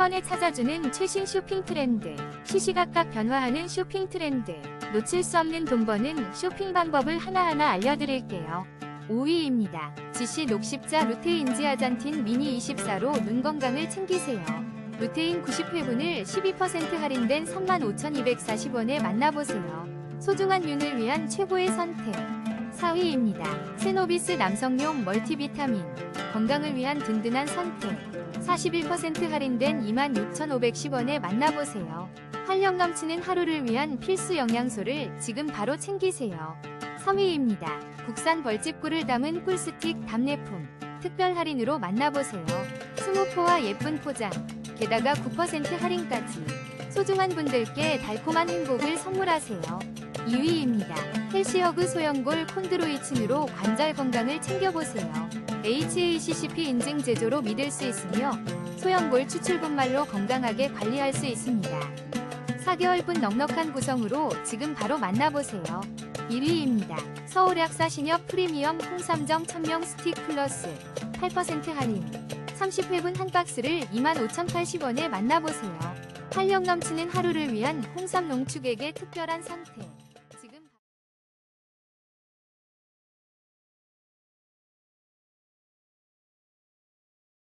번에 찾아주는 최신 쇼핑 트렌드, 시시각각 변화하는 쇼핑 트렌드, 놓칠 수 없는 돈 버는 쇼핑 방법을 하나하나 알려드릴게요. 5위입니다. GC 녹십자 루테인 지아잔틴 미니 24로 눈 건강을 챙기세요. 루테인 90회분을 12% 할인된 35,240원에 만나보세요. 소중한 윤을 위한 최고의 선택. 4위입니다. 세노비스 남성용 멀티비타민. 건강을 위한 든든한 선택. 41% 할인된 26,510원에 만나보세요. 활력 넘치는 하루를 위한 필수 영양소를 지금 바로 챙기세요. 3위입니다. 국산 벌집꿀을 담은 꿀스틱 답례품. 특별 할인으로 만나보세요. 스모포와 예쁜 포장. 게다가 9% 할인까지. 소중한 분들께 달콤한 행복을 선물하세요. 2위입니다. 헬시허그 소형골 콘드로이친으로 관절 건강을 챙겨보세요. HACCP 인증 제조로 믿을 수 있으며 소형골 추출분말로 건강하게 관리할 수 있습니다. 4개월분 넉넉한 구성으로 지금 바로 만나보세요. 1위입니다. 서울약 사 신협 프리미엄 홍삼정 천명 스틱 플러스 8% 할인 30회분 한 박스를 25,080원에 만나보세요. 활력 넘치는 하루를 위한 홍삼 농축액의 특별한 선택